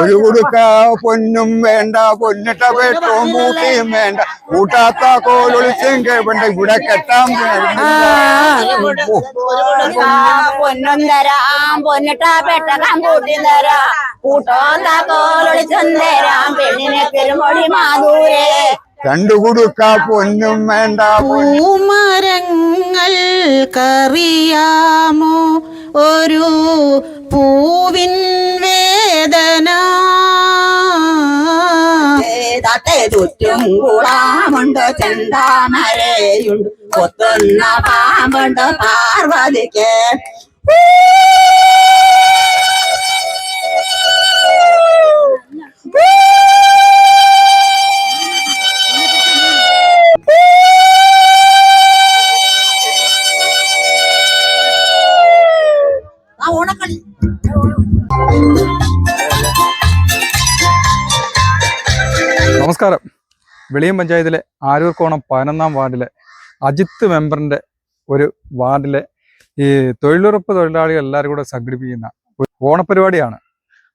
ഒരു കൊടുക്ക പൊന്നും വേണ്ട പൊന്നിട്ട പെട്ടും കൂട്ടിയും വേണ്ട. കൂട്ടാത്ത കോലൊളിച്ചെങ്കിൽ വേണ്ട ഇവിടെ കെട്ടാൻ പൊന്നും തരാം പൊന്നിട്ട പെട്ടകം കൂട്ടി തരാം. കൂട്ടോന്താ കോലൊളിച്ചും തരാം പെണ്ണിനെ പെരുമൊഴി മാതൂരേ കുടുക്ക പൊന്നും വേണ്ട പൂമരങ്ങൾ കറിയാമോ? ഒരു പൂവിൻ വേദന. തട്ടേ ചുറ്റും കുളാമുണ്ട് ചെന്താമരയുണ്ട്. കൊത്തുന്ന പാമ്പുണ്ട് പാർവതിക്ക്. വെളിയം പഞ്ചായത്തിലെ ആരൂർക്കോണം പതിനൊന്നാം വാർഡിലെ അജിത്ത് മെമ്പറിന്റെ ഒരു വാർഡിലെ ഈ തൊഴിലുറപ്പ് തൊഴിലാളികൾ എല്ലാവരും കൂടെ സംഘടിപ്പിക്കുന്ന ഒരു ഓണപരിപാടിയാണ്.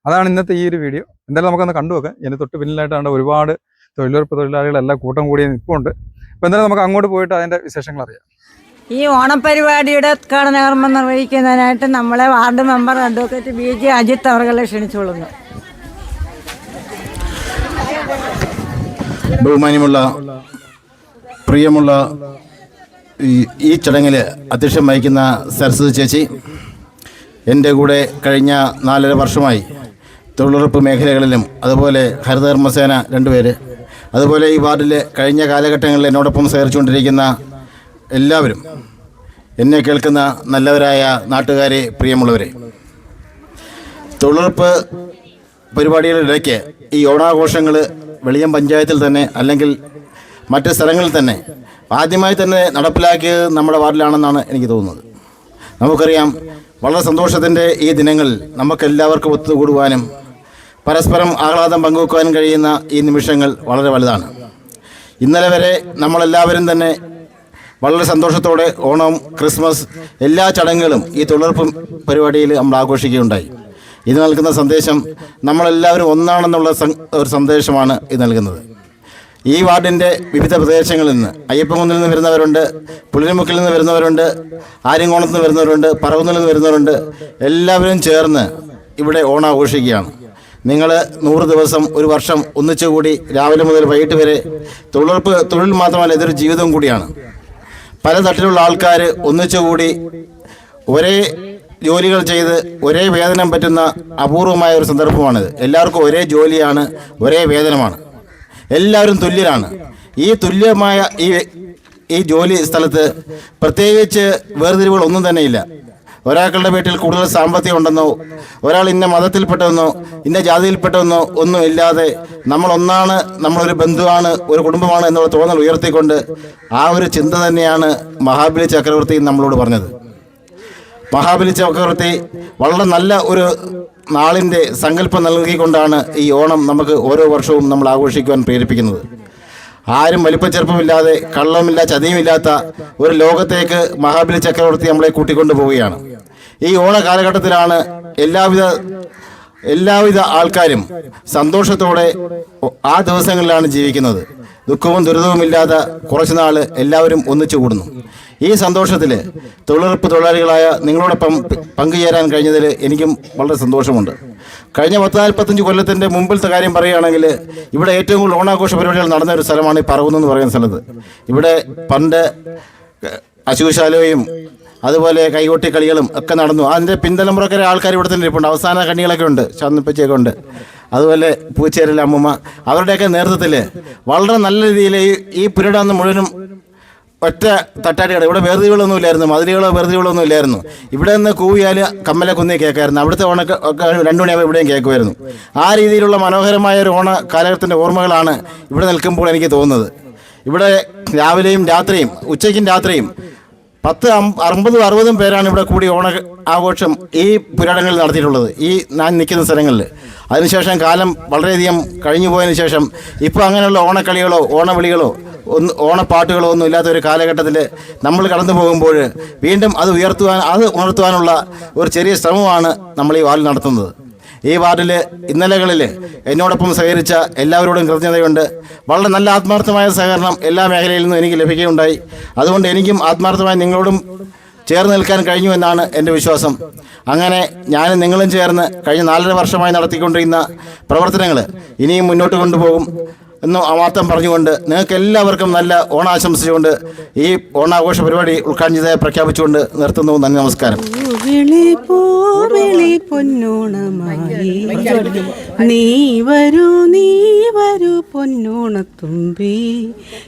അതാണ് ഇന്നത്തെ ഈ ഒരു വീഡിയോ. എന്തായാലും നമുക്കൊന്ന് കണ്ടുവെക്കാം ഇതിന് തൊട്ട് പിന്നിലായിട്ടാണ് ഒരുപാട് തൊഴിലുറപ്പ് തൊഴിലാളികളെല്ലാം കൂട്ടം കൂടിയ നിൽപ്പുണ്ട്. അപ്പോൾ എന്തായാലും നമുക്ക് അങ്ങോട്ട് പോയിട്ട് അതിന്റെ വിശേഷങ്ങൾ അറിയാം. ഈ ഓണപരിപാടിയുടെ ഉദ്ഘാടന കർമ്മം നിർവഹിക്കുന്നതിനായിട്ട് നമ്മളെ ward member advocate B J Ajith അവർകളെ ക്ഷണിച്ചുകൊള്ളുന്നു. ബഹുമാന്യമുള്ള പ്രിയമുള്ള ഈ ചടങ്ങിൽ അധ്യക്ഷം വഹിക്കുന്ന സരസ്വതി ചേച്ചി എന്റെ കൂടെ കഴിഞ്ഞ നാലര വർഷമായി തൊഴിലുറപ്പ് മേഖലകളിലും അതുപോലെ ഹരിതകർമ്മസേന രണ്ടുപേര് അതുപോലെ ഈ വാർഡിൽ കഴിഞ്ഞ കാലഘട്ടങ്ങളിൽ എന്നോടൊപ്പം സഹകരിച്ചുകൊണ്ടിരിക്കുന്ന എല്ലാവരും എന്നെ കേൾക്കുന്ന നല്ലവരായ നാട്ടുകാരെ പ്രിയമുള്ളവരെ. തൊഴിലുറപ്പ് പരിപാടികളുടെ ഇടയ്ക്ക് ഈ ഓണാഘോഷങ്ങൾ വെളിയം പഞ്ചായത്തിൽ തന്നെ അല്ലെങ്കിൽ മറ്റ് സ്ഥലങ്ങളിൽ തന്നെ ആദ്യമായി തന്നെ നടപ്പിലാക്കിയത് നമ്മുടെ വാർഡിലാണെന്നാണ് എനിക്ക് തോന്നുന്നത്. നമുക്കറിയാം വളരെ സന്തോഷത്തിന്റെ ഈ ദിനങ്ങളിൽ നമുക്കെല്ലാവർക്കും ഒത്തുകൂടുവാനും പരസ്പരം ആഹ്ലാദം പങ്കുവെക്കുവാനും കഴിയുന്ന ഈ നിമിഷങ്ങൾ വളരെ വലുതാണ്. ഇന്നലെ വരെ നമ്മളെല്ലാവരും തന്നെ വളരെ സന്തോഷത്തോടെ ഓണം ക്രിസ്മസ് എല്ലാ ചടങ്ങുകളും ഈ തൊഴിലുറപ്പ് പരിപാടിയിൽ നമ്മൾ ആഘോഷിക്കുകയുണ്ടായി. ഇത് നൽകുന്ന സന്ദേശം നമ്മളെല്ലാവരും ഒന്നാണെന്നുള്ള ഒരു സന്ദേശമാണ് ഇത് നൽകുന്നത്. ഈ വാർഡിന്റെ വിവിധ പ്രദേശങ്ങളിൽ നിന്ന് അയ്യപ്പംകുന്നിൽ നിന്ന് വരുന്നവരുണ്ട് പുളിരിമുക്കിൽ നിന്ന് വരുന്നവരുണ്ട് ആര്യങ്കോണത്ത് നിന്ന് വരുന്നവരുണ്ട് പറവുന്നിൽ നിന്ന് വരുന്നവരുണ്ട്. എല്ലാവരും ചേർന്ന് ഇവിടെ ഓണം ആഘോഷിക്കുകയാണ് നിങ്ങൾ നൂറ് ദിവസം ഒരു വർഷം ഒന്നിച്ചുകൂടി രാവിലെ മുതൽ വൈകിട്ട് വരെ തൊഴിലുറപ്പ് തൊഴിൽ മാത്രമല്ല ഇതൊരു ജീവിതം കൂടിയാണ്. പല തട്ടിലുള്ള ആൾക്കാർ ഒന്നിച്ചുകൂടി ഒരേ ജോലികൾ ചെയ്ത് ഒരേ വേതനം പറ്റുന്ന അപൂർവമായ ഒരു സന്ദർഭമാണിത്. എല്ലാവർക്കും ഒരേ ജോലിയാണ് ഒരേ വേതനമാണ്. എല്ലാവരും തുല്യരാണ്. ഈ തുല്യമായ ഈ ഈ ജോലി സ്ഥലത്ത് പ്രത്യേകിച്ച് വേർതിരിവുകൾ ഒന്നും തന്നെയില്ല. ഒരാൾക്കളുടെ വീട്ടിൽ കൂടുതൽ സാമ്പത്തികം ഉണ്ടെന്നോ ഒരാൾ ഇന്ന മതത്തിൽപ്പെട്ടതെന്നോ ഇന്ന ജാതിയിൽപ്പെട്ടതെന്നോ ഒന്നും ഇല്ലാതെ നമ്മൾ ഒന്നാണ് നമ്മളൊരു ബന്ധുവാണ് ഒരു കുടുംബമാണ് എന്നുള്ള തോന്നൽ ഉയർത്തിക്കൊണ്ട് ആ ഒരു ചിന്ത തന്നെയാണ് മഹാബലി ചക്രവർത്തി നമ്മളോട് പറഞ്ഞത്. മഹാബലി ചക്രവർത്തി വളരെ നല്ല ഒരു നാളിന്റെ സങ്കല്പം നൽകിക്കൊണ്ടാണ് ഈ ഓണം നമുക്ക് ഓരോ വർഷവും നമ്മൾ ആഘോഷിക്കുവാൻ പ്രേരിപ്പിക്കുന്നത്. ആരും വലിപ്പച്ചെറുപ്പമില്ലാതെ കള്ളമില്ല ചതിയുമില്ലാത്ത ഒരു ലോകത്തേക്ക് മഹാബലി ചക്രവർത്തി നമ്മളെ കൂട്ടിക്കൊണ്ടു പോവുകയാണ്. ഈ ഓണ കാലഘട്ടത്തിലാണ് എല്ലാവിധ എല്ലാവിധ ആൾക്കാരും സന്തോഷത്തോടെ ആ ദിവസങ്ങളിലാണ് ജീവിക്കുന്നത്. ദുഃഖവും ദുരിതവുമില്ലാതെ കുറച്ചുനാൾ എല്ലാവരും ഒന്നിച്ചു കൂടുന്നു. ഈ സന്തോഷത്തിൽ തൊഴിലുറപ്പ് തൊഴിലാളികളായ നിങ്ങളോടൊപ്പം പങ്കുചേരാൻ കഴിഞ്ഞതിൽ എനിക്കും വളരെ സന്തോഷമുണ്ട്. കഴിഞ്ഞ പത്ത് നാൽപ്പത്തഞ്ച് കൊല്ലത്തിന്റെ മുമ്പിലത്തെ കാര്യം പറയുകയാണെങ്കിൽ ഇവിടെ ഏറ്റവും കൂടുതൽ ഓണാഘോഷ പരിപാടികൾ നടന്ന ഒരു സ്ഥലമാണ് ഈ പറവുന്നു എന്ന് പറയുന്ന സ്ഥലത്ത്. ഇവിടെ പണ്ട് അശുശാലയും അതുപോലെ കൈകൊട്ടി കളികളും ഒക്കെ നടന്നു. അതിന്റെ പിന്തലമുറക്കരെ ആൾക്കാർ ഇവിടെ തന്നെ ഇരിപ്പുണ്ട്. അവസാന കണ്ണികളൊക്കെ ഉണ്ട് ചന്ദിപ്പച്ചയൊക്കെ ഉണ്ട്. അതുപോലെ പൂച്ചേരൽ അമ്മൂമ്മ. അവരുടെയൊക്കെ നേതൃത്വത്തിൽ വളരെ നല്ല രീതിയിൽ ഈ ഈ പിരീഡ് മുഴുവനും ഒറ്റ തട്ടാടിയാണ്. ഇവിടെ വേർതിരികളൊന്നും ഇല്ലായിരുന്നു. മതിലുകളോ വേർതിരികളൊന്നും ഇല്ലായിരുന്നു. ഇവിടെ നിന്ന് കൂവിയാൽ കമ്മലെ കുന്നേ കേൾക്കായിരുന്നു അവിടുത്തെ ഓണക്ക് ഒക്കെ മണിയാകുമ്പോൾ ഇവിടെയും കേൾക്കുമായിരുന്നു ആ രീതിയിലുള്ള മനോഹരമായ ഒരു ഓണ കാലഘട്ടത്തിന്റെ ഓർമ്മകളാണ് ഇവിടെ നിൽക്കുമ്പോൾ എനിക്ക് തോന്നുന്നത്. ഇവിടെ രാവിലെയും രാത്രിയും ഉച്ചയ്ക്കും രാത്രിയും പത്ത് അറുപതും അറുപതും പേരാണ് ഇവിടെ കൂടി ഓണ ആഘോഷം ഈ പുരാടങ്ങളിൽ നടത്തിയിട്ടുള്ളത്. ഈ ഞാൻ നിൽക്കുന്ന സ്ഥലങ്ങളിൽ. അതിനുശേഷം കാലം വളരെയധികം കഴിഞ്ഞു പോയതിന് ശേഷം ഇപ്പോൾ അങ്ങനെയുള്ള ഓണക്കളികളോ ഓണവിളികളോ ഒന്ന് ഓണപ്പാട്ടുകളോ ഒന്നും ഇല്ലാത്ത ഒരു കാലഘട്ടത്തിൽ നമ്മൾ കടന്നു പോകുമ്പോൾ വീണ്ടും അത് ഉയർത്തുവാൻ അത് ഉണർത്തുവാനുള്ള ഒരു ചെറിയ ശ്രമമാണ് നമ്മൾ ഈ വാൽ നടത്തുന്നത്. ഈ വാർഡിൽ ഇന്നലകളിൽ എന്നോടൊപ്പം സഹകരിച്ച എല്ലാവരോടും കൃതജ്ഞതയുണ്ട്. വളരെ നല്ല ആത്മാർത്ഥമായ സഹകരണം എല്ലാ മേഖലയിൽ നിന്നും എനിക്ക് ലഭിക്കുകയുണ്ടായി. അതുകൊണ്ട് എനിക്കും ആത്മാർത്ഥമായി നിങ്ങളോടും ചേർന്ന് നിൽക്കാൻ കഴിഞ്ഞു എന്നാണ് എന്റെ വിശ്വാസം. അങ്ങനെ ഞാനും നിങ്ങളും ചേർന്ന് കഴിഞ്ഞ നാലര വർഷമായി നടത്തിക്കൊണ്ടിരുന്ന പ്രവർത്തനങ്ങൾ ഇനിയും മുന്നോട്ട് കൊണ്ടുപോകും. എന്ന് മാത്രം പറഞ്ഞുകൊണ്ട് നിങ്ങൾക്ക് എല്ലാവർക്കും നല്ല ഓണാശംസിച്ചുകൊണ്ട് ഈ ഓണാഘോഷ പരിപാടി ചെയ്തതായി പ്രഖ്യാപിച്ചുകൊണ്ട് നിർത്തുന്നു. നന്ദി നമസ്കാരം. നീ വരൂ നീ വരൂ പൊന്നോണത്തുമ്പി.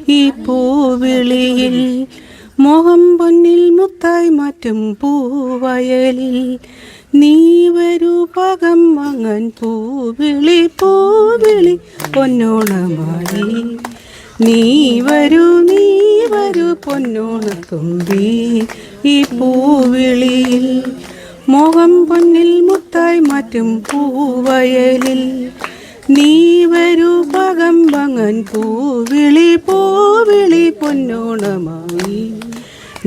ഈ പൂവിളിയിൽ മോഹം പൊന്നിൽ മുത്തായി മാറ്റും പൂവയലിൽ. നീ വരൂ പകം വാങ്ങാൻ പൂവിളി പൂവിളി പൊന്നോണമായി. നീ വരൂ നീ വരൂ പൊന്നോണത്തുമ്പി ഈ പൂവിളിയിൽ മോഹം പൊന്നിൽ മുത്തായി മാറ്റും പൂവയലിൽ. നീ വരൂ പകം പങ്ങൻ പൂവിളി പൂവിളി പൊന്നോണമായി.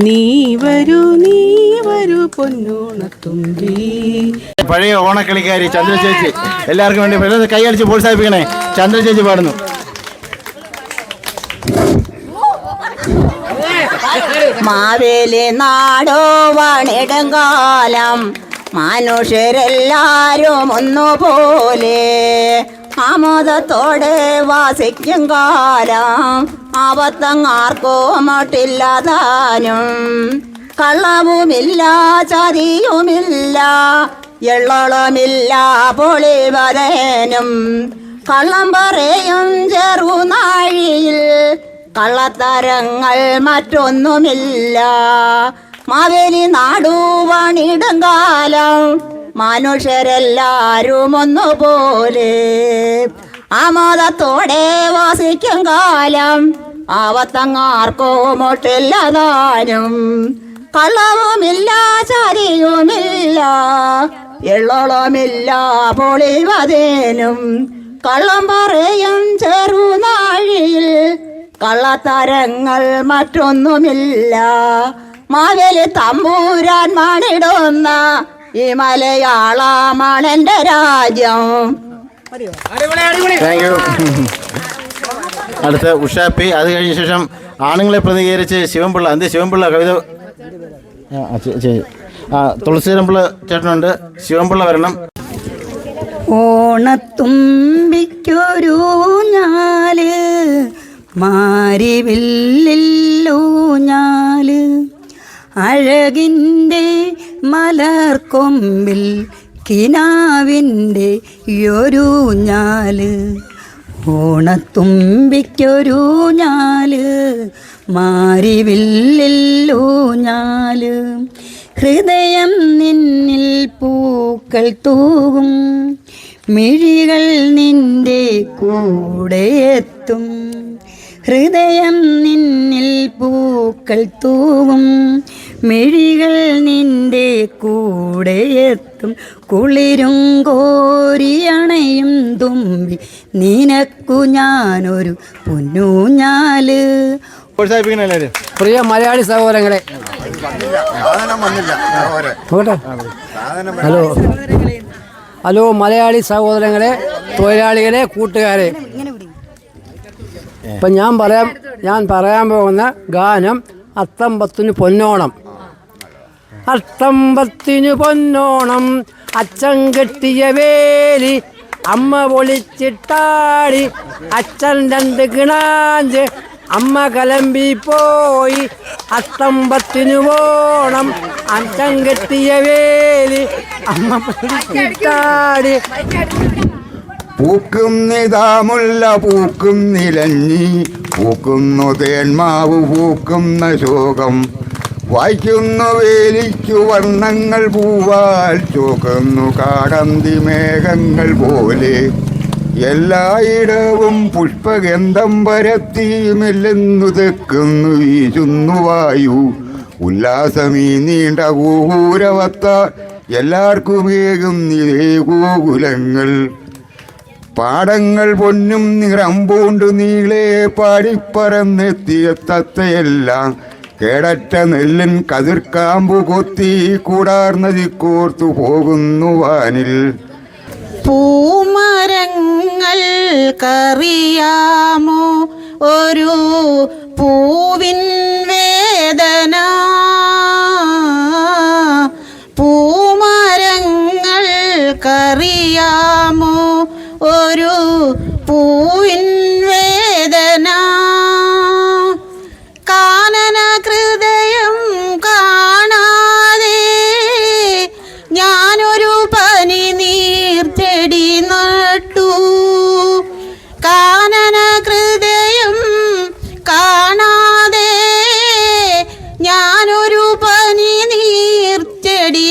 നീ വരൂ നീ വരൂ പൊന്നോണത്തുമ്പി പഴയ ഓണക്കളിക്കാരി ചന്ദ്ര ചേച്ചി എല്ലാവർക്കും വേണ്ടി കൈ കൈയടിച്ച് പ്രോത്സാഹിപ്പിക്കണേ. ചന്ദ്ര ചേച്ചി പാടുന്നു. മാവേലി നാടോ വണിടുങ്കാലം മനുഷ്യരെല്ലാരും ഒന്നുപോലെ. ആമോദത്തോടെ വാസിക്കും കാലം ആപത്തങ്ങാർക്കോ മട്ടില്ലാതാനും. കള്ളവുമില്ല ചതിയുമില്ല എള്ളളമില്ല പൊളിവരനും കള്ളം പറയും ചെറുനാഴിയിൽ കള്ളത്തരങ്ങൾ മറ്റൊന്നുമില്ല. മാവേലി നാടു പണിടും കാലം മനുഷ്യരെല്ലാരും ഒന്നുപോലെ ആമോദത്തോടെ വാസിക്കും കാലം ആവത്തങ്ങാർക്കോ മൊട്ടില്ലതാനും കള്ളവുമില്ല ചരിയുമില്ല എള്ളോളമില്ല പൊളിവതേനും. കള്ളം പറയും ചെറുനാഴിയിൽ കള്ളത്തരങ്ങൾ മറ്റൊന്നുമില്ല. മാവേലി തമ്പൂരാൻ മണിടുന്ന ഈ മലയാളമാണ് എന്റെ രാജ്യം. താങ്ക് യു അടുത്ത ഉഷാപ്പി അത് കഴിഞ്ഞ ശേഷം ആണുങ്ങളെ പ്രതികരിച്ച് ശിവൻപിള്ള എന്ത് ശിവൻപിള്ള കവിത? ആ, തുളസീരമ്പിള്ള ചേട്ടനുണ്ട്. ശിവൻപിള്ള വരണം. ഓണത്തുമ്പിക്കൊരു ഞാൽ മാരിവില്ലൂഞ്ഞാൽ അഴകിന്റെ മലർക്കൊമ്പിൽ കിനാവിന്റെ ഒരു ഞാൽ. ഓണത്തുമ്പിക്കൊരു ഞാൽ മാരിവില്ലൂഞ്ഞാൽ ഹൃദയം നിന്നിൽ പൂക്കൾ തൂകും മിഴികൾ നിന്റെ കൂടെ എത്തും. ഹൃദയം നിന്നിൽ പൂക്കൾ തൂകും മിഴികൾ നിന്റെ കൂടെ എത്തും. കുളിരും കോരിയണയും തുമ്പി. നിനക്കു ഞാനൊരു പൊന്നൂഞ്ഞാൽ. പ്രിയ മലയാളി സഹോദരങ്ങളെ. സാധനം വന്നില്ല. ഓരെ നോക്കട്ടെ ഹലോ. ഹലോ മലയാളി സഹോദരങ്ങളെ തൊഴിലാളികളെ കൂട്ടുകാരെ. ഇപ്പം ഞാൻ പറയാം ഞാൻ പറയാൻ പോകുന്ന ഗാനം അത്തമ്പത്തിന് പൊന്നോണം. അത്തമ്പത്തിന് പൊന്നോണം അച്ഛൻ കെട്ടിയ വേലി അമ്മ പൊളിച്ചിട്ടാടി അച്ഛൻ രണ്ട് കിണാഞ്ച് അമ്മ കലമ്പി പോയി അത്തമ്പത്തിനു പോണം അച്ഛൻ കെട്ടിയ വേലി അമ്മ പൊളിച്ചിട്ടാടി. പൂക്കും നിതാമുല്ല പൂക്കും നിലഞ്ഞി പൂക്കുന്നു തേന്മാവ് പൂക്കുന്ന ശോകം. വായിക്കുന്നു വേലിക്കു വർണങ്ങൾ പൂവാൽ ചോക്കുന്നു കാടന്തി മേഘങ്ങൾ പോലെ. എല്ലായിടവും പുഷ്പഗന്ധം പരത്തിയുമില്ലെന്നു തെക്കുന്നു വീശുന്നു വായു ഉല്ലാസമീ നീണ്ട കൂരവത്ത എല്ലാവർക്കും ഇതേ ഗോകുലങ്ങൾ. പാടങ്ങൾ പൊന്നും നിറം പൂണ്ടു നീളെ പാടിപ്പറന്നെത്തിയ തത്തയെല്ലാം കേടറ്റ നെല്ലിൻ കതിർക്കാമ്പു കൊത്തി കൂടാർന്നതി കോർത്തു പോകുന്നു വാനിൽ. പൂമരങ്ങൾ കറിയാമോ? ഒരു പൂവിൻ വേദന. പൂമരങ്ങൾ കറിയാമോ? ഒരു പൂവിൻ വേദന.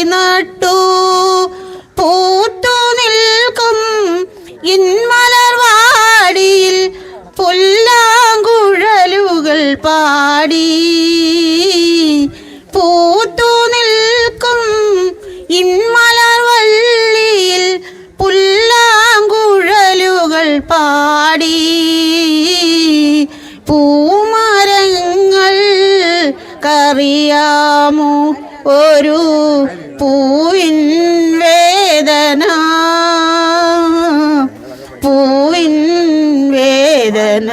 നട്ടു പൂത്തു നിൽക്കും ഇൻമലർവാടിയിൽ പുല്ലാങ്കുഴലുകൾ പാടി. കറിയാമോ ഒരു പൂവിൻ വേദന. പൂവിൻ വേദന.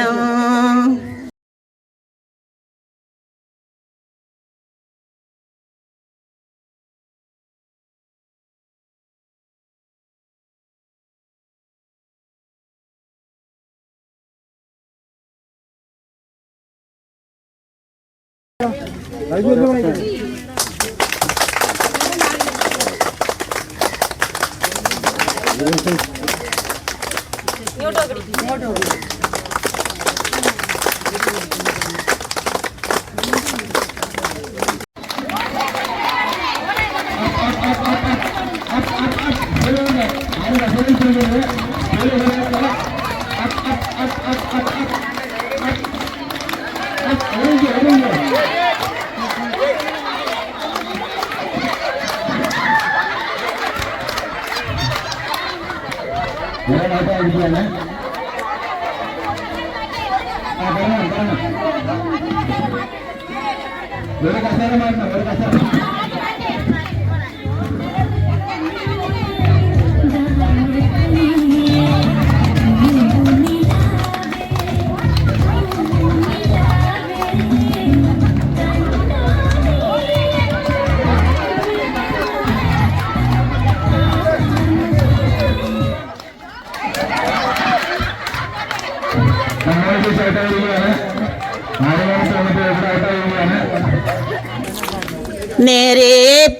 ഇങ്ങോട്ട് നോക്കണം ഇങ്ങോട്ട് Terima kasih.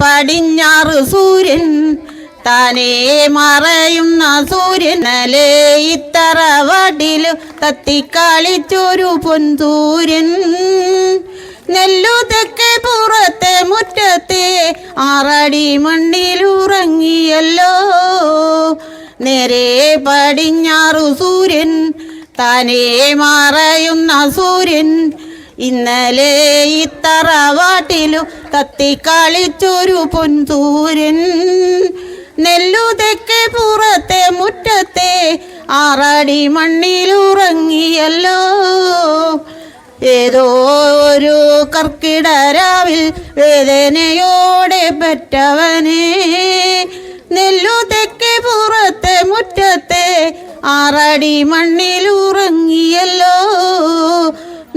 പടിഞ്ഞാറ് സൂര്യൻ താനേ മറയുന്ന സൂര്യനലെ ഇത്തറവടിൽ തത്തിക്കളിച്ചൊരു പൊൻസൂര്യൻ. നെല്ലു പുറത്തെ മുറ്റത്തെ ആറടി മണ്ണിലുറങ്ങിയല്ലോ നേരെ പടിഞ്ഞാറു സൂര്യൻ താനേ മറയുന്ന സൂര്യൻ. ഇന്നലെ ഇത്തറവാട്ടിലു കത്തിക്കളിച്ചൊരു പൊൻതൂരൻ. നെല്ലു തെക്കെ പുറത്തെ മുറ്റത്തെ ആറടി മണ്ണിലുറങ്ങിയല്ലോ. ഏതോ ഒരു കർക്കിടരാവിൽ വേദനയോടെ പെറ്റവനെ. നെല്ലു തെക്കേ പുറത്തെ മുറ്റത്തെ ആറടി മണ്ണിലുറങ്ങിയല്ലോ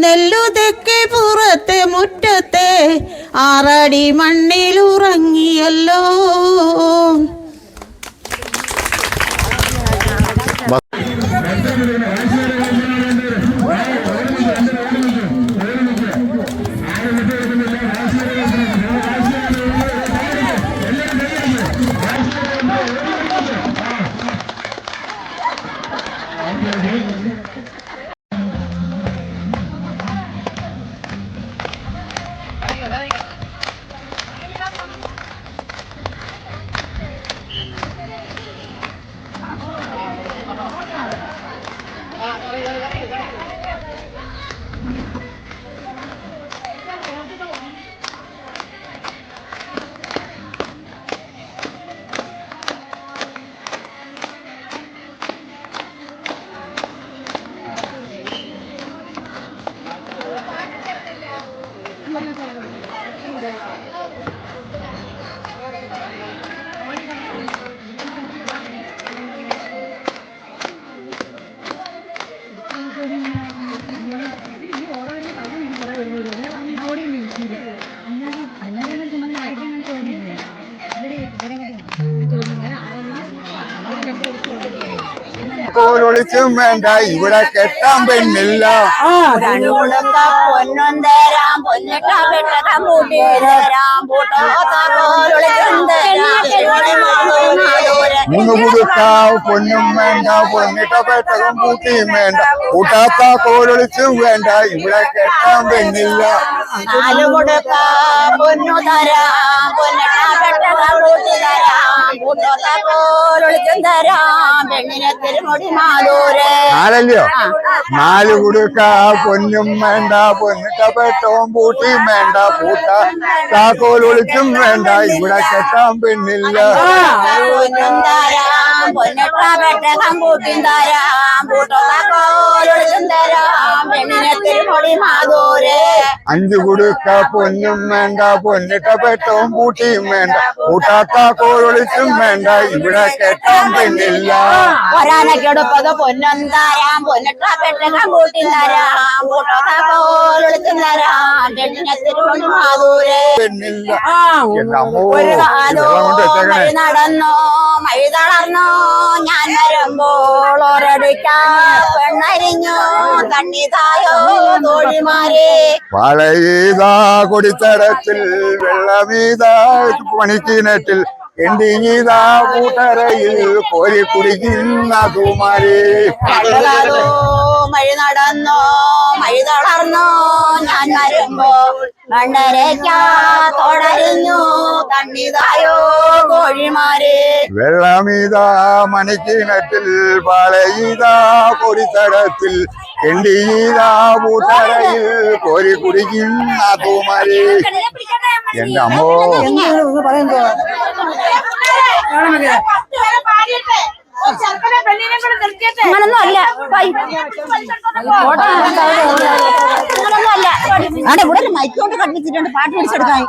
നെല്ലു തെക്കേ പുറത്തെ മുറ്റത്തെ ആറടി മണ്ണിലുറങ്ങിയല്ലോ കോലൊളിച്ചും വേണ്ട. ഇവിടെ കെട്ടാൻ പെണ്ണില്ല. പൊന്നിട്ട മൂന്ന് കൊടുക്ക പൊന്നും വേണ്ട പൊന്നിട്ട പെട്ടകം പൂട്ടിയും വേണ്ട. കൂട്ടാത്ത കോലൊളിച്ചും വേണ്ട. ഇവിടെ കെട്ടാൻ പെണ്ണില്ല. നാല് കൊടുക്ക പൊന്നു തരാം. പൊന്നിട്ട പെട്ടകം കൂട്ടി തരാം. നാലല്ലയോ? നാല് കുടുക്ക പൊന്നും വേണ്ട പൊന്നിട്ട പെട്ടവും പൂട്ടിയും വേണ്ട പൂട്ട താക്കോലൊളിച്ചും വേണ്ട ഇവിടെ കെട്ടാൻ പെണ്ണില്ല. പൊന്നിട്ട പെട്ടകം കൂട്ടി തരാം പൂട്ടോത്തോളിച്ചും തരാം പെണ്ണിനെ തിരുമുടി മാതൂരെ അഞ്ചു കൊടുക്ക പൊന്നും വേണ്ട പൊന്നിട്ട പെട്ടവും പൂട്ടിയും വേണ്ട കൂട്ടാത്ത കോലൊളിച്ചും വേണ്ട ഇവിടെ കെട്ടാൻ പെണ്ണില്ല ഒരാനക്കെടുപ്പത് പൊന്നും തരാം പൊന്നിട്ട പെട്ടകം കൂട്ടി തരാം പൂട്ടോത്തോളിച്ചും തരാം പെണ്ണിനെ തിരുമുടി മാതൂരെ. പെണ്ണില്ല. ഒരു കാലോ മഴ നടന്നോ മഴ തളർന്നോ ഞാൻ വരുമ്പോൾ ഒരടിക്കാ പെണ്ണരിഞ്ഞു തണ്ണിതായോ തോഴിമാരെ വളയീതാ കൊടിത്തരത്തിൽ വെള്ളമീതാ പണിക്കിനറ്റിൽ എണ്ടിങ്ങീതാ കൂട്ടരയിൽ കോരി കുടിക്കുന്ന തൂമാരി? കാലോ മഴ നടന്നോ? മഴ തളർന്നോ? ഞാൻ വരുമ്പോൾ തുടരിഞ്ഞു തണ്ണിതായോ കോഴിമാരെ. വെള്ളമീതാ മണിക്കിനറ്റിൽ വളയീതാ കൊടിത്തടത്തിൽ എണ്ടിങ്ങീതാ കൂട്ടരയിൽ കോരി കുടിക്കുന്ന തൂമാരി. എന്റെ അമ്മോ. അങ്ങനൊന്നും അല്ല. അങ്ങനൊന്നും അല്ല അവിടെ ഇവിടെ ഒരു മൈക്ക് കൊണ്ട് കണ്ടിച്ചിട്ടുണ്ട് പാട്ട് പിടിച്ചെടുക്കാൻ.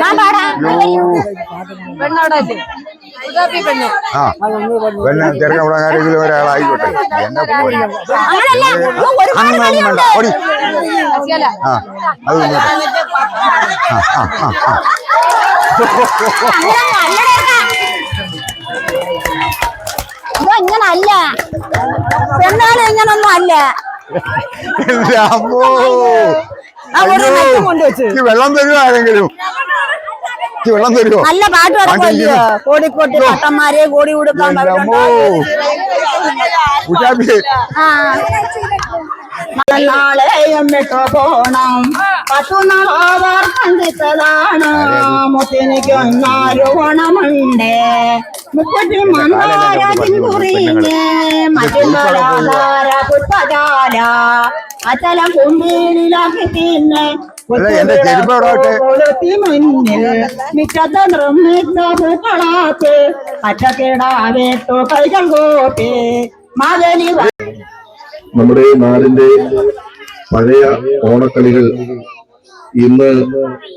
ഞാൻ പാടാ. ആ. പിന്നെ ഒരാളായിക്കോട്ടെ. എന്നെ വേണ്ട. ഓടി. അത് ആ ആ ആ ആ. അയ്യോ. മൈക്കും ഇങ്ങനൊന്നും അല്ല. വെള്ളം തരുമോ ആരെങ്കിലും? വെള്ളം തരുമോ നല്ല പാട്ട് കിടക്കുമല്ലോ പാട്ട് കോടിക്കോട്ടി പട്ടന്മാരെ കോടി കൊടുക്കാൻ നാളെയും വിട്ടു പോണം. പത്തുനാളാവാർ കണ്ടിട്ടതാണ്. മുത്തിനിക്ക് ഓണമുണ്ട്. മുപ്പത്തി മന്ദാരത്തിൻ കുറിഞ്ഞ് പുഷ്പജാല അച്ചലം കുമ്പീനിലാക്കി തിന്നെ. മുന്നിൽ മിറ്റത്ത് നിർമ്മിച്ച പൂക്കളാത്ത്. കൈകൾ നമ്മുടെ നാടിന്റെ പഴയ ഓണക്കളികൾ ഇന്ന്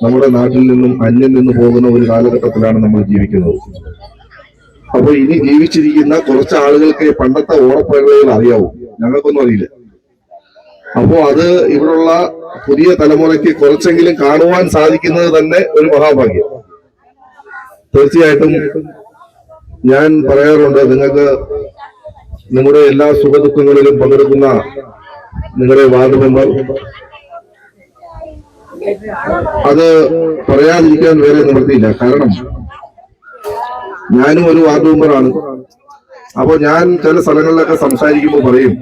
നമ്മുടെ നാട്ടിൽ നിന്നും അന്യം നിന്ന് പോകുന്ന ഒരു കാലഘട്ടത്തിലാണ് നമ്മൾ ജീവിക്കുന്നത്. അപ്പൊ ഇനി ജീവിച്ചിരിക്കുന്ന കുറച്ച് ആളുകൾക്ക് പണ്ടത്തെ ഓണപ്പറകൾ അറിയാവൂ? ഞങ്ങൾക്കൊന്നും അറിയില്ല. അപ്പോ അത് ഇവിടുള്ള പുതിയ തലമുറയ്ക്ക് കുറച്ചെങ്കിലും കാണുവാൻ സാധിക്കുന്നത് തന്നെ ഒരു മഹാഭാഗ്യം. തീർച്ചയായിട്ടും ഞാൻ പറയാറുണ്ട് നിങ്ങൾക്ക് നിങ്ങളുടെ എല്ലാ സുഖദുഃഖങ്ങളിലും പങ്കെടുക്കുന്ന നിങ്ങളുടെ വാർഡ് മെമ്പർ അത് പറയാതിരിക്കാൻ വേറെ നിവൃത്തിയില്ല കാരണം ഞാനും ഒരു വാർഡ് മെമ്പറാണ്. അപ്പോൾ ഞാൻ ചില സ്ഥലങ്ങളിലൊക്കെ സംസാരിക്കുമ്പോൾ പറയും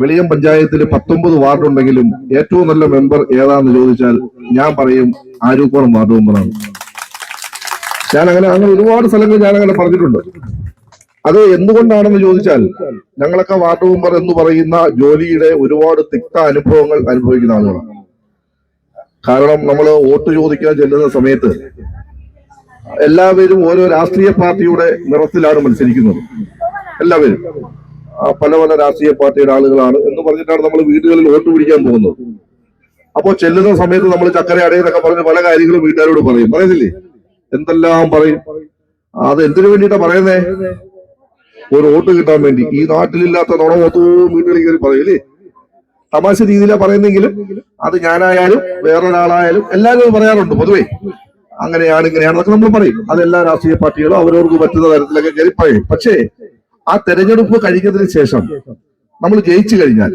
വെളിയം പഞ്ചായത്തിൽ പത്തൊമ്പത് വാർഡ് ഉണ്ടെങ്കിലും ഏറ്റവും നല്ല മെമ്പർ ഏതാന്ന് ചോദിച്ചാൽ ഞാൻ പറയും ആരൂക്കോണം വാർഡ് മെമ്പറാണ്. ഞാൻ അങ്ങനെ അങ്ങനെ ഒരുപാട് സ്ഥലങ്ങൾ ഞാൻ അങ്ങനെ പറഞ്ഞിട്ടുണ്ട്. അത് എന്തുകൊണ്ടാണെന്ന് ചോദിച്ചാൽ ഞങ്ങളൊക്കെ വാർഡ് മെമ്പർ എന്ന് പറയുന്ന ജോലിയുടെ ഒരുപാട് തിക്ത അനുഭവങ്ങൾ അനുഭവിക്കുന്ന ആളുകളാണ്. കാരണം നമ്മൾ വോട്ട് ചോദിക്കാൻ ചെല്ലുന്ന സമയത്ത് എല്ലാവരും ഓരോ രാഷ്ട്രീയ പാർട്ടിയുടെ നിറത്തിലാണ് മത്സരിക്കുന്നത്. എല്ലാവരും. പല പല രാഷ്ട്രീയ പാർട്ടിയുടെ ആളുകളാണ് എന്ന് പറഞ്ഞിട്ടാണ് നമ്മൾ വീടുകളിൽ വോട്ട് പിടിക്കാൻ പോകുന്നത്. അപ്പോൾ ചെല്ലുന്ന സമയത്ത് നമ്മൾ ചക്കര അടയെന്നൊക്കെ പറഞ്ഞ് പല കാര്യങ്ങളും വീട്ടുകാരോട് പറയും. പറയുന്നില്ലേ എന്തെല്ലാം പറയും? അത് എന്തിനു വേണ്ടിയിട്ടാ പറയുന്നേ? ഒരു വോട്ട് കിട്ടാൻ വേണ്ടി. ഈ നാട്ടിലില്ലാത്ത നുണ മൊത്തവും വീട്ടുകളിൽ കയറി പറയില്ലേ തമാശ രീതിയിലാണ് പറയുന്നെങ്കിലും അത് ഞാനായാലും വേറൊരാളായാലും എല്ലാവരും പറയാറുണ്ട് പൊതുവേ. അങ്ങനെയാണ് ഇങ്ങനെയാണെന്നൊക്കെ നമ്മൾ പറയും. അതെല്ലാ രാഷ്ട്രീയ പാർട്ടികളും അവരവർക്ക് പറ്റുന്ന തരത്തിലൊക്കെ കയറി പറയും. പക്ഷേ ആ തെരഞ്ഞെടുപ്പ് കഴിഞ്ഞതിന് ശേഷം നമ്മൾ ജയിച്ചു കഴിഞ്ഞാൽ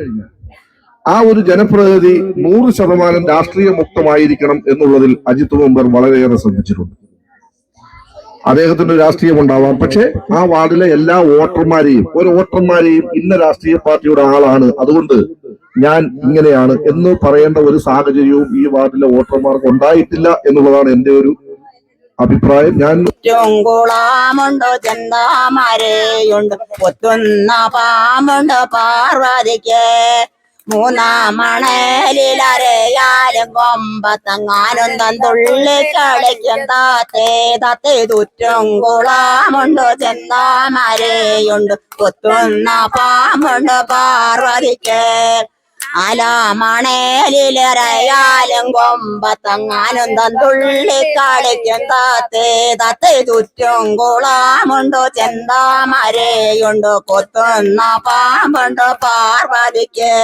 ആ ഒരു ജനപ്രതിനിധി നൂറ് ശതമാനം രാഷ്ട്രീയ മുക്തമായിരിക്കണം എന്നുള്ളതിൽ അജിത് മെമ്പർ വളരെയേറെ ശ്രദ്ധിച്ചിട്ടുണ്ട്. അദ്ദേഹത്തിന്റെ രാഷ്ട്രീയം ഉണ്ടാവാം. പക്ഷെ ആ വാർഡിലെ എല്ലാ വോട്ടർമാരെയും ഒരു വോട്ടർമാരെയും ഇന്ന രാഷ്ട്രീയ പാർട്ടിയുടെ ആളാണ്. അതുകൊണ്ട് ഞാൻ ഇങ്ങനെയാണ് എന്ന് പറയേണ്ട ഒരു സാഹചര്യവും ഈ വാർഡിലെ വോട്ടർമാർക്ക് ഉണ്ടായിട്ടില്ല എന്നുള്ളതാണ് എന്റെ ഒരു അഭിപ്രായം. ഞാൻ ചുങ്കുളാമുണ്ട് ചെന്താമരയുണ്ട് ഒത്തുന്ന പാമ്പുണ്ട് പാർവതിക്ക്. മൂന്നാം മണലിലരയാലും കൊമ്പത്തങ്ങാനും തന്തുള്ളി കളിക്കും താത്തേ തത്തേ തുറ്റും കുളാമുണ്ട് ചെന്താമരയുണ്ട് ഒത്തുന്ന പാമ്പുണ്ട് പാർവതിക്ക്. അലാമണേലിലറയാലും കൊമ്പത്തങ്ങാനും തന്തുള്ളി കളിക്കും താത്തേ. തത്തെ ചുറ്റും കുളമുണ്ടോ ചെന്താമരയുണ്ടോ കൊത്തുന്ന പാമ്പുണ്ടോ പാർവതിക്ക്.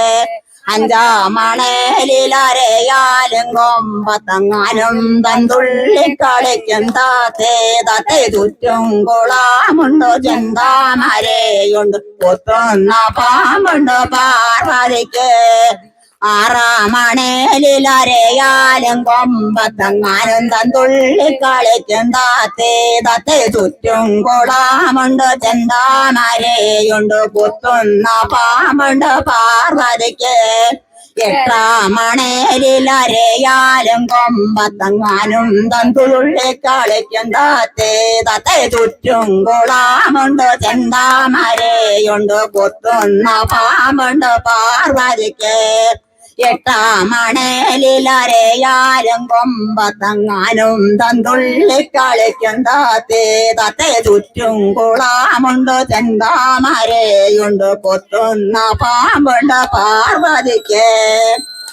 അഞ്ചാമണേലിലരയാലും കൊമ്പത്തങ്ങാനും തന്തുള്ളി കളിക്കും താത്തേ തത്തെ ചുറ്റും കുളാമുണ്ടോ? ചെന്താമരയുണ്ട്. കൊത്തുന്ന പാമ്പുണ്ടോ? പാർവതിക്ക് ആറാമണേലിലരയാലും കൊമ്പത്തങ്ങാനും തന്തുള്ളി കളിക്കും താത്തേ. തത്തേ ചുറ്റും കുളമുണ്ട് ചെന്താമരയുണ്ട് കുത്തുന്ന പാമ്പുണ്ട് പാർവതിക്ക്. എട്ടാമണേലിലരയാലും കൊമ്പത്തങ്ങാനും തന്തുള്ളി കളിക്കും താത്തേ. തത്തേ ചുറ്റും കുളമുണ്ട് ചെന്താമരയുണ്ട് കുത്തുന്ന പാമ്പുണ്ട് പാർവതിക്ക്. എട്ടാമണേലിലരയാലും കൊമ്പത്തങ്ങാനും തന്തുള്ളി കളിക്കും തത്തെ തത്തേ ചുറ്റും കുളാമുണ്ട് ചെന്താമരയുണ്ട് കൊത്തുന്ന പാമ്പുണ്ട് പാർവതിക്ക്.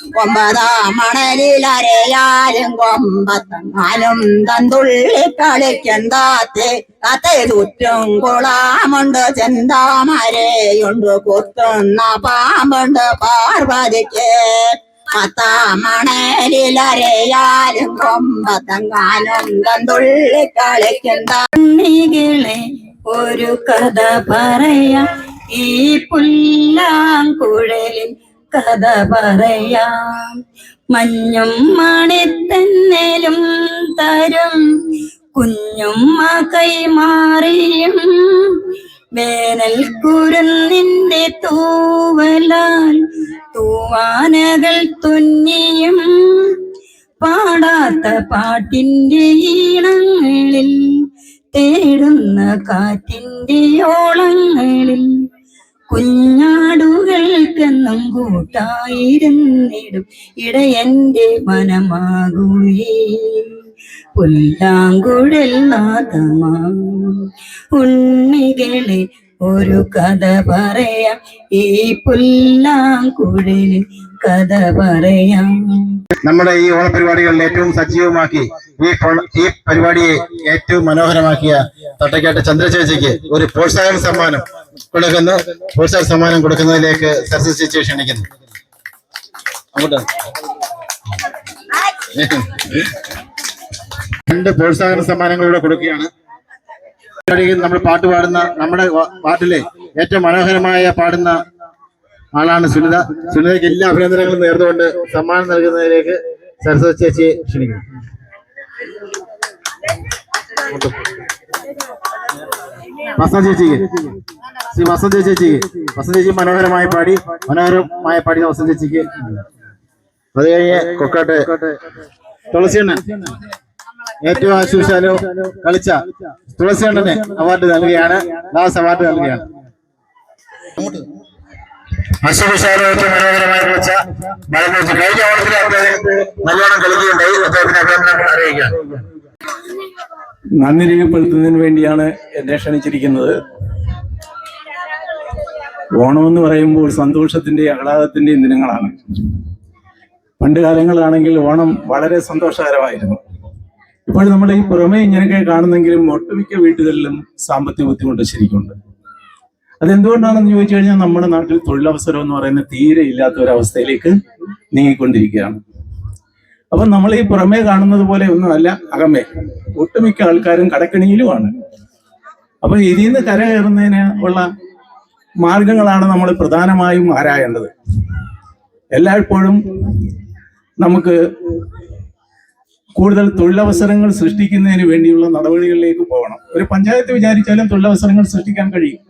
ഒമ്പതാം മണലിലരയാലും കൊമ്പത്തങ്ങാനും തന്തുള്ളി കളിക്കും താത്തേ തത്തേ ചുറ്റും കുളാമുണ്ട് ചെന്താമരയുണ്ട് കൊത്തുന്ന പാമ്പുണ്ട് പാർവതിക്ക്. പത്താം മണലിലരയാലും കൊമ്പത്തങ്ങാനും തന്തുള്ളി കളിക്കെന്താ? ഒരു കഥ പറയാം. ഈ പുല്ലാങ്കുഴലിൽ കഥ പറയാം. മഞ്ഞും മണിത്തന്നലും തരും. കുഞ്ഞുമ്മ കൈമാറിയും വേനൽ കുരുന്നിന്റെ തൂവലാൽ തൂവാനകൾ തുന്നിയും. പാടാത്ത പാട്ടിന്റെ ഈണങ്ങളിൽ തേടുന്ന കാറ്റിന്റെ ഓളങ്ങളിൽ കുഞ്ഞാടുകൾക്കെന്നും കൂട്ടായിരുന്നിടും ഇടയന്റെ മനമാകുവേ പുല്ലാങ്കുഴൽ നാദമാ ഉണ്ണികളെ ഒരു കഥ പറയാം. ഈ പുല്ലാങ്കുഴലിൽ കഥ പറയാം. നമ്മുടെ ഈ ഓണപരിപാടികളിൽ ഏറ്റവും സജീവമാക്കി ഈ ഈ പരിപാടിയെ ഏറ്റവും മനോഹരമാക്കിയ തട്ടക്കാട്ട് ചന്ദ്രചേച്ചിക്ക് ഒരു പ്രോത്സാഹന സമ്മാനം. കൊടുക്കുന്നു പ്രോത്സാഹന സമ്മാനം കൊടുക്കുന്നതിലേക്ക് സരസ്വതി ചേച്ചി ക്ഷണിക്കുന്നു. അങ്ങോട്ട്. രണ്ട് പ്രോത്സാഹന സമ്മാനങ്ങളിലൂടെ കൊടുക്കുകയാണ്. നമ്മൾ പാട്ട് പാടുന്ന നമ്മുടെ പാട്ടിലെ ഏറ്റവും മനോഹരമായ പാടുന്ന ആളാണ് സുനിത. സുനിതയ്ക്ക് എല്ലാ അഭിനന്ദനങ്ങളും നേർന്നുകൊണ്ട് സമ്മാനം നൽകുന്നതിലേക്ക് സരസ്വതി ചേച്ചിയെ ക്ഷണിക്കുന്നു. വസന്ത ചേച്ചിക്ക്. ശ്രീ വസന്ത ചേച്ചിക്ക്. ചേച്ചി മനോഹരമായി പാടി മനോഹരമായ പാടി വസന്ത ചേച്ചിക്ക്. അത് കഴിഞ്ഞ് കൊക്കാട്ടെ. തുളസിയണ്ണൻ. ഏറ്റവും ആശുശാലോ കളിച്ച തുളസിയണ്ണനെ അവാർഡ് നൽകുകയാണ്. ദാസ് അവാർഡ് നൽകുകയാണ്. മനോഹരമായി കഴിഞ്ഞ ഓണത്തിൽ അദ്ദേഹം നല്ലോണം കളിക്കുകയുണ്ടായി. അദ്ദേഹത്തിന് അഭിനന്ദനങ്ങൾ അറിയിക്കാം നന്ദി രേഖപ്പെടുത്തുന്നതിന് വേണ്ടിയാണ് എന്നെ ക്ഷണിച്ചിരിക്കുന്നത്. ഓണമെന്ന് പറയുമ്പോൾ സന്തോഷത്തിന്റെ ആഹ്ലാദത്തിന്റെയും ദിനങ്ങളാണ്. പണ്ട് കാലങ്ങളാണെങ്കിൽ ഓണം വളരെ സന്തോഷകരമായിരുന്നു. ഇപ്പോൾ നമ്മൾ ഈ പുറമേ ഇങ്ങനെയൊക്കെ കാണുന്നെങ്കിലും ഒട്ടുമിക്ക വീട്ടുകളിലും സാമ്പത്തിക ബുദ്ധിമുട്ട് ശരിക്കുണ്ട്. അതെന്തുകൊണ്ടാണെന്ന് ചോദിച്ചു കഴിഞ്ഞാൽ നമ്മുടെ നാട്ടിൽ തൊഴിലവസരം എന്ന് പറയുന്ന തീരെ ഇല്ലാത്ത ഒരവസ്ഥയിലേക്ക് നീങ്ങിക്കൊണ്ടിരിക്കുകയാണ്. അപ്പൊ നമ്മൾ ഈ പുറമേ കാണുന്നത് പോലെ ഒന്നുമല്ല അകമേ. ഒട്ടുമിക്ക ആൾക്കാരും കടക്കണിയിലുമാണ്. അപ്പൊ ഇതിൽ നിന്ന് കരകയറുന്നതിന് ഉള്ള മാർഗങ്ങളാണ് നമ്മൾ പ്രധാനമായും ആരായേണ്ടത്. എല്ലായ്പ്പോഴും നമുക്ക് കൂടുതൽ തൊഴിലവസരങ്ങൾ സൃഷ്ടിക്കുന്നതിന് വേണ്ടിയുള്ള നടപടികളിലേക്ക് പോകണം. ഒരു പഞ്ചായത്ത് വിചാരിച്ചാലും തൊഴിലവസരങ്ങൾ സൃഷ്ടിക്കാൻ കഴിയും.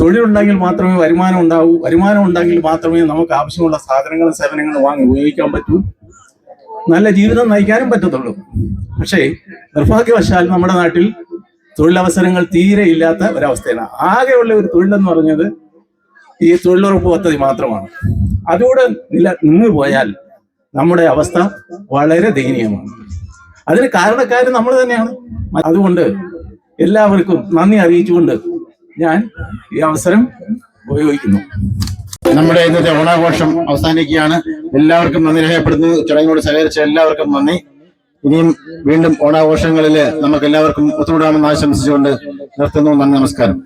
തൊഴിലുണ്ടെങ്കിൽ മാത്രമേ വരുമാനം ഉണ്ടാവൂ. വരുമാനം ഉണ്ടെങ്കിൽ മാത്രമേ നമുക്ക് ആവശ്യമുള്ള സാധനങ്ങളും സേവനങ്ങളും വാങ്ങി ഉപയോഗിക്കാൻ പറ്റൂ. നല്ല ജീവിതം നയിക്കാനും പറ്റത്തുള്ളൂ. പക്ഷേ നിർഭാഗ്യവശാൽ നമ്മുടെ നാട്ടിൽ തൊഴിലവസരങ്ങൾ തീരെ ഇല്ലാത്ത ഒരവസ്ഥയാണ്. ആകെയുള്ള ഒരു തൊഴിലെന്ന് പറഞ്ഞത് ഈ തൊഴിലുറപ്പ് പദ്ധതി മാത്രമാണ്. അതുകൂടെ നില നിന്ന് പോയാൽ നമ്മുടെ അവസ്ഥ വളരെ ദയനീയമാണ്. അതിന് കാരണക്കാര് നമ്മൾ തന്നെയാണ്. അതുകൊണ്ട് എല്ലാവർക്കും നന്ദി അറിയിച്ചുകൊണ്ട് ഞാൻ ഈ അവസരം ഉപയോഗിക്കുന്നു. നമ്മുടെ ഇന്നത്തെ ഓണാഘോഷം അവസാനിക്കുകയാണ്. എല്ലാവർക്കും നന്ദി രേഖപ്പെടുത്തുന്നു. ചടങ്ങിനോട് സഹകരിച്ച എല്ലാവർക്കും നന്ദി. ഇനിയും വീണ്ടും ഓണാഘോഷങ്ങളിൽ നമുക്ക് എല്ലാവർക്കും ഒത്തുകൂടാമെന്ന് ആശംസിച്ചുകൊണ്ട് നിർത്തുന്നു. നന്ദി നമസ്കാരം.